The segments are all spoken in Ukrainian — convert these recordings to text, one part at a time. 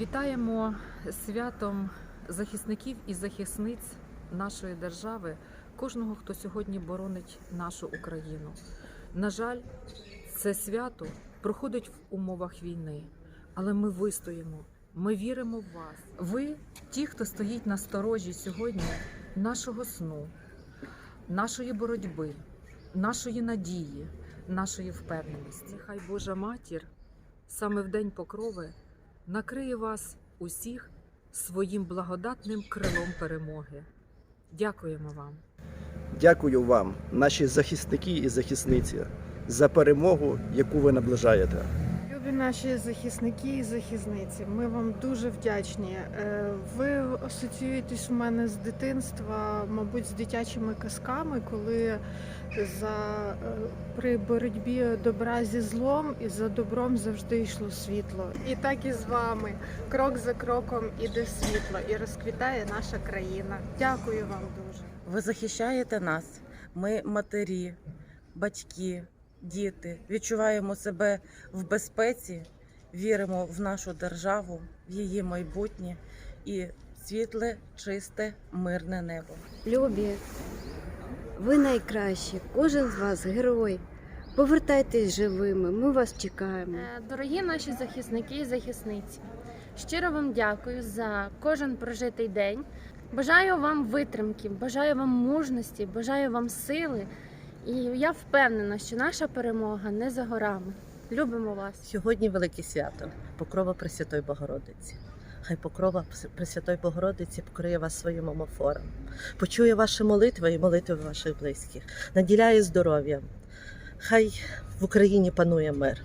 Вітаємо святом захисників і захисниць нашої держави, кожного, хто сьогодні боронить нашу Україну. На жаль, це свято проходить в умовах війни, але ми вистоїмо. Ми віримо в вас. Ви ті, хто стоїть на сторожі сьогодні нашого сну, нашої боротьби, нашої надії, нашої впевненості. Хай Божа матір саме в день покрови накриє вас усіх своїм благодатним крилом перемоги. Дякуємо вам. Дякую вам, наші захисники і захисниці, за перемогу, яку ви наближаєте. Наші захисники і захисниці, ми вам дуже вдячні. Е, Ви асоціюєтесь у мене з дитинства, мабуть, з дитячими казками, коли за е, при боротьбі добра зі злом і за добром завжди йшло світло. І так і з вами. Крок за кроком іде світло і розквітає наша країна. Дякую вам дуже. Ви захищаєте нас. Ми матері, батьки, діти. Відчуваємо себе в безпеці, віримо в нашу державу, в її майбутнє і світле, чисте, мирне небо. Любі, ви найкращі, кожен з вас герой. Повертайтесь живими, ми вас чекаємо. Е, Дорогі наші захисники і захисниці, щиро вам дякую за кожен прожитий день. Бажаю вам витримки, бажаю вам мужності, бажаю вам сили. І я впевнена, що наша перемога не за горами. Любимо вас. Сьогодні велике свято Покрова Пресвятої Богородиці. Хай покрова Пресвятої Богородиці покриє вас своїм омофором, почує ваші молитви і молитви ваших близьких, наділяє здоров'ям. Хай в Україні панує мир,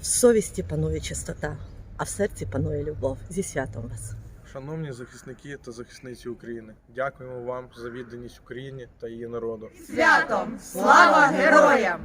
в совісті панує чистота, а в серці панує любов. Зі святом вас! Шановні захисники та захисниці України, дякуємо вам за відданість Україні та її народу. Святом! Слава героям!